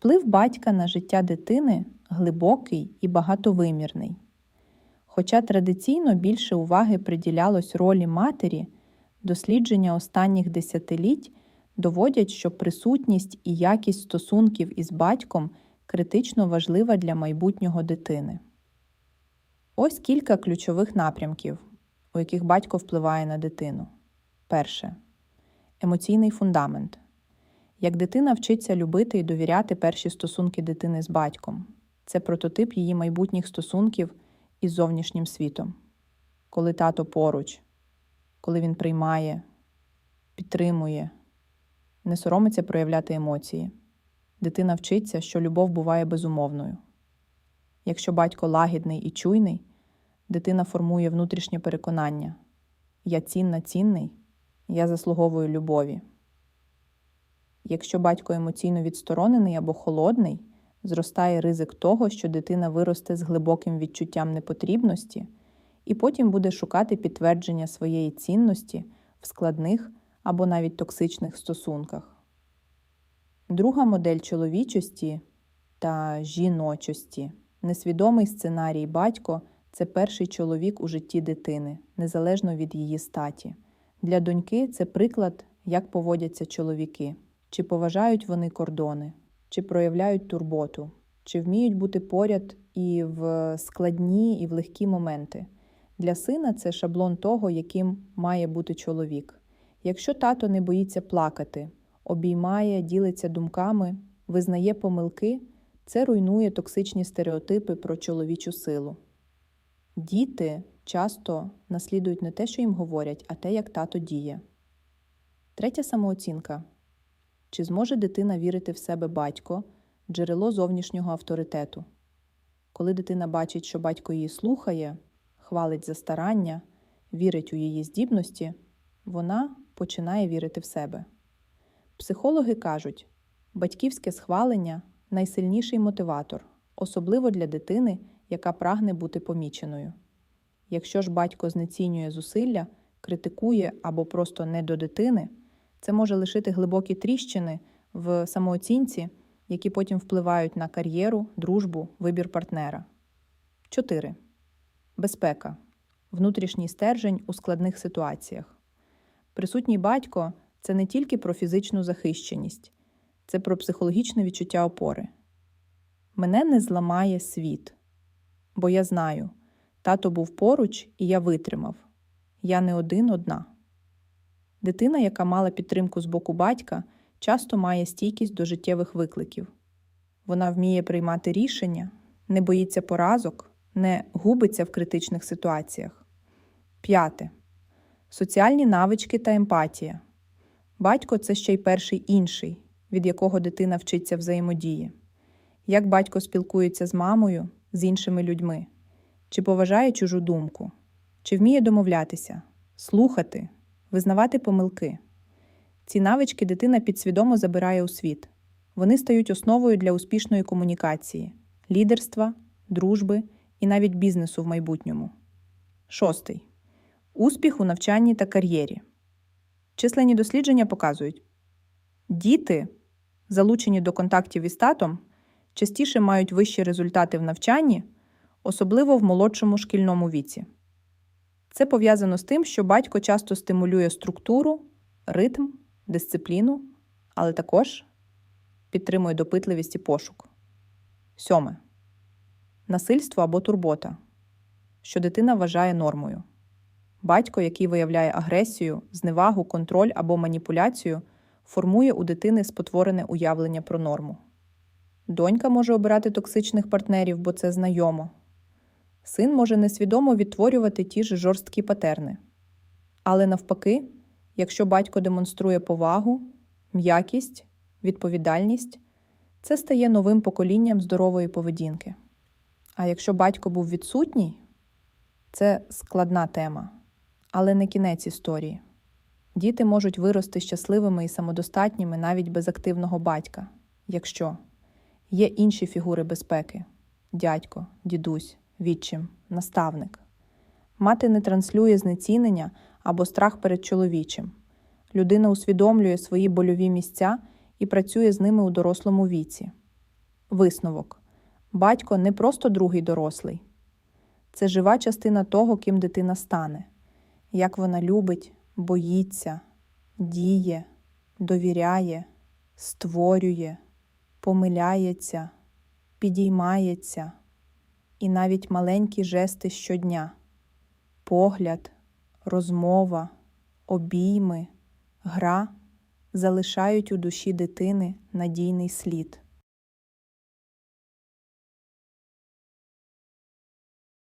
Вплив батька на життя дитини глибокий і багатовимірний. Хоча традиційно більше уваги приділялось ролі матері, дослідження останніх десятиліть доводять, що присутність і якість стосунків із батьком критично важлива для майбутнього дитини. Ось кілька ключових напрямків, у яких батько впливає на дитину. Перше емоційний фундамент. Як дитина вчиться любити і довіряти перші стосунки дитини з батьком. Це прототип її майбутніх стосунків із зовнішнім світом. Коли тато поруч, коли він приймає, підтримує, не соромиться проявляти емоції. Дитина вчиться, що любов буває безумовною. Якщо батько лагідний і чуйний, дитина формує внутрішнє переконання Я цінна цінний, я заслуговую любові. Якщо батько емоційно відсторонений або холодний, зростає ризик того, що дитина виросте з глибоким відчуттям непотрібності і потім буде шукати підтвердження своєї цінності в складних або навіть токсичних стосунках. Друга модель чоловічості та жіночості несвідомий сценарій батько це перший чоловік у житті дитини, незалежно від її статі. Для доньки це приклад, як поводяться чоловіки, чи поважають вони кордони, чи проявляють турботу, чи вміють бути поряд і в складні, і в легкі моменти. Для сина це шаблон того, яким має бути чоловік. Якщо тато не боїться плакати, обіймає, ділиться думками, визнає помилки, це руйнує токсичні стереотипи про чоловічу силу. Діти часто наслідують не те, що їм говорять, а те, як тато діє. Третя самооцінка. Чи зможе дитина вірити в себе батько, джерело зовнішнього авторитету? Коли дитина бачить, що батько її слухає, хвалить за старання, вірить у її здібності, вона починає вірити в себе. Психологи кажуть, батьківське схвалення найсильніший мотиватор, особливо для дитини, яка прагне бути поміченою. Якщо ж батько знецінює зусилля, критикує або просто не до дитини, це може лишити глибокі тріщини в самооцінці, які потім впливають на кар'єру, дружбу, вибір партнера. 4. Безпека. Внутрішній стержень у складних ситуаціях. Присутній батько це не тільки про фізичну захищеність, це про психологічне відчуття опори. Мене не зламає світ, бо я знаю, тато був поруч, і я витримав. Я не один одна. Дитина, яка мала підтримку з боку батька, часто має стійкість до життєвих викликів. Вона вміє приймати рішення, не боїться поразок, не губиться в критичних ситуаціях. П'яте. Соціальні навички та емпатія. Батько це ще й перший інший, від якого дитина вчиться взаємодії. Як батько спілкується з мамою, з іншими людьми, чи поважає чужу думку, чи вміє домовлятися, слухати, визнавати помилки. Ці навички дитина підсвідомо забирає у світ. Вони стають основою для успішної комунікації, лідерства, дружби і навіть бізнесу в майбутньому. Шостий. Успіх у навчанні та кар'єрі. Численні дослідження показують, діти, залучені до контактів із татом, частіше мають вищі результати в навчанні, особливо в молодшому шкільному віці. Це пов'язано з тим, що батько часто стимулює структуру, ритм, дисципліну, але також підтримує допитливість і пошук. Сьоме. Насильство або турбота, що дитина вважає нормою. Батько, який виявляє агресію, зневагу, контроль або маніпуляцію, формує у дитини спотворене уявлення про норму. Донька може обирати токсичних партнерів, бо це знайомо. Син може несвідомо відтворювати ті ж жорсткі патерни. Але навпаки, якщо батько демонструє повагу, м'якість, відповідальність, це стає новим поколінням здорової поведінки. А якщо батько був відсутній, це складна тема, але не кінець історії. Діти можуть вирости щасливими і самодостатніми навіть без активного батька, якщо є інші фігури безпеки дядько, дідусь, відчим, наставник. Мати не транслює знецінення або страх перед чоловічим. Людина усвідомлює свої больові місця і працює з ними у дорослому віці. Висновок. Батько не просто другий дорослий. Це жива частина того, ким дитина стане, як вона любить, боїться, діє, довіряє, створює, помиляється, підіймається, і навіть маленькі жести щодня, погляд, розмова, обійми, гра залишають у душі дитини надійний слід.